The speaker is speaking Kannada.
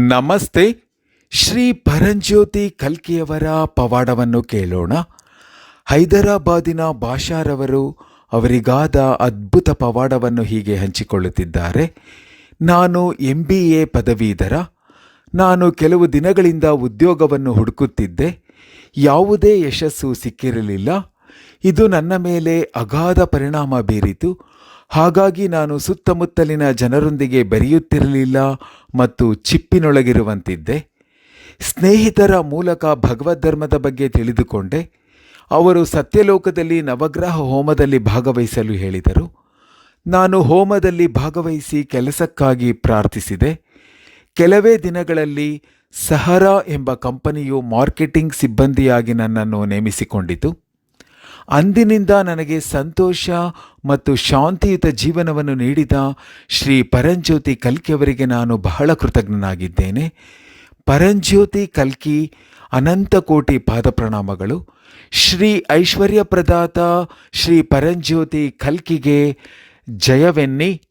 ನಮಸ್ತೆ, ಶ್ರೀ ಪರಂಜ್ಯೋತಿ ಕಲ್ಕಿಯವರ ಪವಾಡವನ್ನು ಕೇಳೋಣ. ಹೈದರಾಬಾದಿನ ಭಾಷಾರವರು ಅವರಿಗಾದ ಅದ್ಭುತ ಪವಾಡವನ್ನು ಹೀಗೆ ಹಂಚಿಕೊಳ್ಳುತ್ತಿದ್ದಾರೆ. ನಾನು ಎಂ ಬಿ ಎ ಪದವೀಧರ. ನಾನು ಕೆಲವು ದಿನಗಳಿಂದ ಉದ್ಯೋಗವನ್ನು ಹುಡುಕುತ್ತಿದ್ದೆ. ಯಾವುದೇ ಯಶಸ್ಸು ಸಿಕ್ಕಿರಲಿಲ್ಲ. ಇದು ನನ್ನ ಮೇಲೆ ಅಗಾಧ ಪರಿಣಾಮ ಬೀರಿತು. ಹಾಗಾಗಿ ನಾನು ಸುತ್ತಮುತ್ತಲಿನ ಜನರೊಂದಿಗೆ ಬೆರೆಯುತ್ತಿರಲಿಲ್ಲ ಮತ್ತು ಚಿಪ್ಪಿನೊಳಗಿರುವಂತಿದ್ದೆ. ಸ್ನೇಹಿತರ ಮೂಲಕ ಭಗವದ್ಧರ್ಮದ ಬಗ್ಗೆ ತಿಳಿದುಕೊಂಡೆ. ಅವರು ಸತ್ಯಲೋಕದಲ್ಲಿ ನವಗ್ರಹ ಹೋಮದಲ್ಲಿ ಭಾಗವಹಿಸಲು ಹೇಳಿದರು. ನಾನು ಹೋಮದಲ್ಲಿ ಭಾಗವಹಿಸಿ ಕೆಲಸಕ್ಕಾಗಿ ಪ್ರಾರ್ಥಿಸಿದೆ. ಕೆಲವೇ ದಿನಗಳಲ್ಲಿ ಸಹರಾ ಎಂಬ ಕಂಪನಿಯು ಮಾರ್ಕೆಟಿಂಗ್ ಸಿಬ್ಬಂದಿಯಾಗಿ ನನ್ನನ್ನು ನೇಮಿಸಿಕೊಂಡಿತು. ಅಂದಿನಿಂದ ನನಗೆ ಸಂತೋಷ ಮತ್ತು ಶಾಂತಿಯುತ ಜೀವನವನ್ನು ನೀಡಿದ ಶ್ರೀ ಪರಂಜ್ಯೋತಿ ಕಲ್ಕಿಯವರಿಗೆ ನಾನು ಬಹಳ ಕೃತಜ್ಞನಾಗಿದ್ದೇನೆ. ಪರಂಜ್ಯೋತಿ ಕಲ್ಕಿ ಅನಂತ ಕೋಟಿ ಪಾದಪ್ರಣಾಮಗಳು. ಶ್ರೀ ಐಶ್ವರ್ಯ ಪ್ರದಾತ ಶ್ರೀ ಪರಂಜ್ಯೋತಿ ಕಲ್ಕಿಗೆ ಜಯವೆನ್ನಿ.